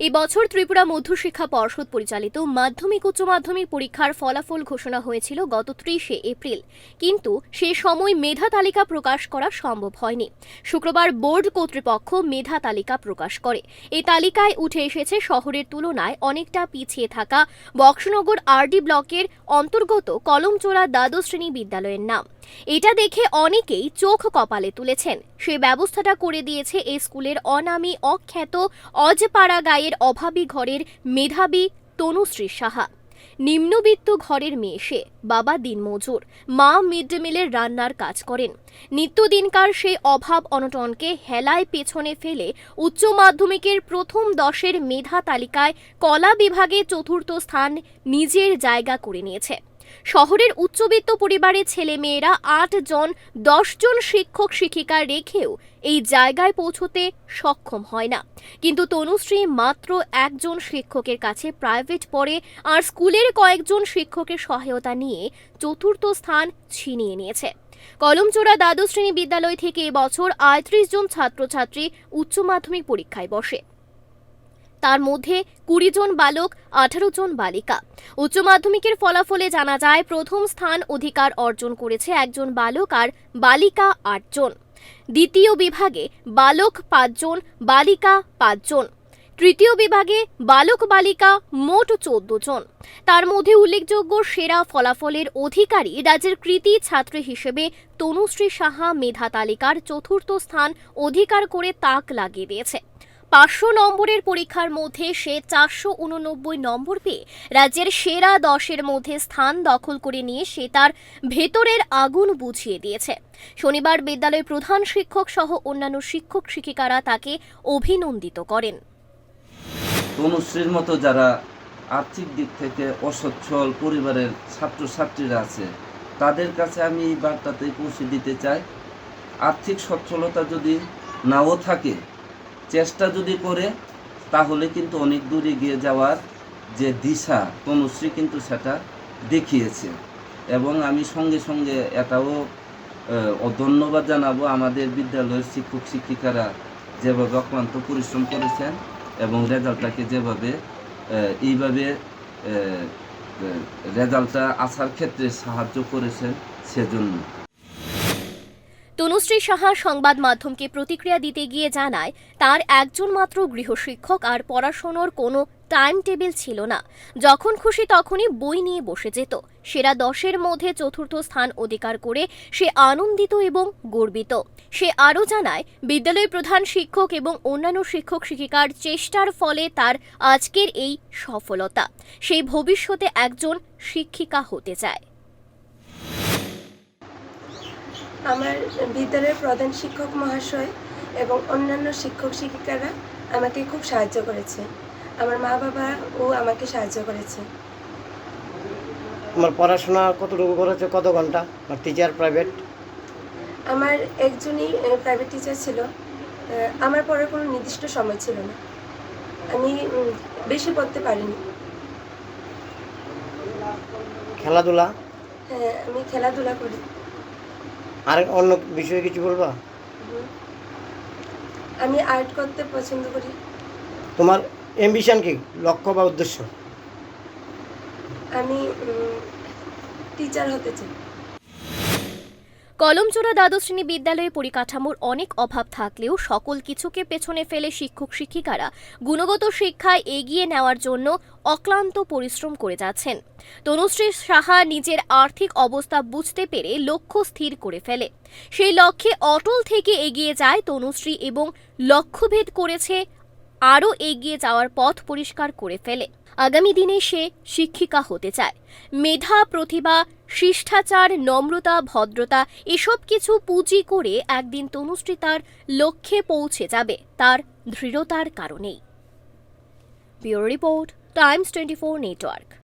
এই বছর ত্রিপুরা মধ্যশিক্ষা পর্ষদ পরিচালিত মাধ্যমিক উচ্চ মাধ্যমিক পরীক্ষার ফলাফল ঘোষণা হয়েছিল গত ত্রিশে এপ্রিল। কিন্তু সে সময় মেধা তালিকা প্রকাশ করা সম্ভব হয়নি। শুক্রবার বোর্ড কর্তৃপক্ষ মেধা তালিকা প্রকাশ করে। এই তালিকায় উঠে এসেছে শহরের তুলনায় অনেকটা পিছিয়ে থাকা বক্সনগর আরডি ব্লকের অন্তর্গত কলমচোরা দ্বাদশ শ্রেণি বিদ্যালয়ের নাম। এটা দেখে অনেকেই চোখ কপালে তুলেছেন। সে ব্যবস্থাটা করে দিয়েছে এই স্কুলের অনামী, অখ্যাত, অজপাড়া গায়ের অভাবী ঘরের মেধাবী তনুশ্রী সাহা। নিম্নবিত্ত ঘরের মেয়ে সে, বাবা দিনমজুর। মা মিড ডে মিলের রান্নার কাজ করেন। নিত্যদিনকার সেই অভাব অনটনকে হেলায় পেছনে ফেলে উচ্চ মাধ্যমিকের প্রথম দশের মেধা তালিকায় কলা বিভাগে চতুর্থ স্থান নিজের জায়গা করে নিয়েছে। শহরের উচ্চবিত্ত পরিবারের ছেলে মেয়েরা আট জন দশ জন শিক্ষক শিক্ষিকা রেখেও এই জায়গায় পৌঁছতে সক্ষম হয় না। কিন্তু তনুশ্রী মাত্র একজন শিক্ষকের কাছে প্রাইভেট পড়ে আর স্কুলের কয়েকজন শিক্ষকের সহায়তা নিয়ে চতুর্থ স্থান ছিনিয়ে নিয়েছে। কলমচোড়া দ্বাদশ শ্রেণি বিদ্যালয় থেকে এবছর আয়ত্রিশ জন ছাত্রছাত্রী উচ্চ মাধ্যমিক পরীক্ষায় বসে। তার মধ্যে কুড়ি জন বালক, আঠারো জন বালিকা। উচ্চ মাধ্যমিকের ফলাফলে জানা যায়, প্রথম স্থান অধিকার অর্জন করেছে একজন বালক আর বালিকা আটজন দ্বিতীয় বিভাগে বালক পাঁচজন বালিকা পাঁচজন তৃতীয় বিভাগে বালক বালিকা মোট চোদ্দ জন। তার মধ্যে উল্লেখযোগ্য সেরা ফলাফলের অধিকারী রাজ্যের কৃতি ছাত্রী হিসেবে তনুশ্রী সাহা মেধা তালিকার চতুর্থ স্থান অধিকার করে তাক লাগিয়ে দিয়েছে। পাঁচশো নম্বরের পরীক্ষার মধ্যে সে চারশো উননব্বই নম্বর পেয়ে রাজ্যের সেরা দশের মধ্যে স্থান দখল করে নিয়ে সে তার ভেতরের আগুন বুঝিয়ে দিয়েছে। শনিবার বিদ্যালয়ের প্রধান শিক্ষক সহ অন্যান্য শিক্ষক শিক্ষিকারা তাকে অভিনন্দিত করেন। তনুশ্রীর মতো যারা আর্থিক দিক থেকে অসচ্ছল পরিবারের ছাত্রছাত্রীরা আছে, তাদের কাছে আমি এই বার্তাতে পৌঁছে দিতে চাই। আর্থিক সচ্ছলতা যদি নাও থাকে চেষ্টা যদি করে, তাহলে কিন্তু অনেক দূর এগিয়ে যাওয়ার যে দিশা, তনুশ্রী কিন্তু সেটা দেখিয়েছে। এবং আমি সঙ্গে সঙ্গে এটাও ধন্যবাদ জানাব আমাদের বিদ্যালয়ের শিক্ষক, শিক্ষিকারা যেভাবে অক্লান্ত পরিশ্রম করেছেন এবং রেজাল্টটাকে যেভাবে এইভাবে রেজাল্টটা আসার ক্ষেত্রে সাহায্য করেছেন সেজন্য। তনুশ্রী সাহা সংবাদ মাধ্যমকে প্রতিক্রিয়া দিতে গিয়ে জানায়, তার একজন মাত্র গৃহশিক্ষক আর পড়াশোনার কোনো টাইম টেবিল ছিল না। যখন খুশি তখনই বই নিয়ে বসে যেত। সেরা দশের মধ্যে চতুর্থ স্থান অধিকার করে সে আনন্দিত এবং গর্বিত। সে আরও জানায় বিদ্যালয় প্রধান শিক্ষক এবং অন্যান্য শিক্ষক শিক্ষিকার চেষ্টার ফলে তার আজকের এই সফলতা। সেই ভবিষ্যতে একজন শিক্ষিকা হতে চায়। আমার বিদ্যালয়ের প্রধান শিক্ষক মহাশয় এবং অন্যান্য শিক্ষক শিক্ষিকারা আমাকে খুব সাহায্য করেছে। আমার মা বাবা ও আমাকে সাহায্য করেছে। আমার পড়াশোনা কতটুকু করেছে? কত ঘণ্টা? আর টিচার প্রাইভেট আমার একজনই প্রাইভেট টিচার ছিল। আমার পড়ার কোনো নির্দিষ্ট সময় ছিল না। আমি বেশি পড়তে পারিনি। খেলাধুলা? হ্যাঁ আমি খেলাধুলা করি। আর অন্য বিষয়ে কিছু বলবা? আমি আর্ট করতে পছন্দ করি। তোমার এমবিশন কি? লক্ষ্য বা উদ্দেশ্য? আমি টিচার হতে চাই। কলমচোরা দ্বাদশ শ্রেণি বিদ্যালয়ে পরিকাঠামোর অনেক অভাব থাকলেও সকল কিছুকে পেছনে ফেলে শিক্ষক শিক্ষিকারা গুণগত শিক্ষায় এগিয়ে নেওয়ার জন্য অক্লান্ত পরিশ্রম করে যাচ্ছেন। তনুশ্রী সাহা নিজের আর্থিক অবস্থা বুঝতে পেরে লক্ষ্য স্থির করে ফেলে। সেই লক্ষ্যে অটল থেকে এগিয়ে যায় তনুশ্রী এবং লক্ষ্যভেদ করেছে আরও এগিয়ে যাওয়ার পথ পরিষ্কার করে ফেলে। আগামী দিনে সে শিক্ষিকা হতে চায়। মেধা, প্রতিভা, শিষ্টাচার, নম্রতা, ভদ্রতা এসব কিছু পুঁজি করে একদিন তনুশ্রী তার লক্ষ্যে পৌঁছে যাবে, তার দৃঢ়তার কারণেই। Bureau report, Times twenty four network.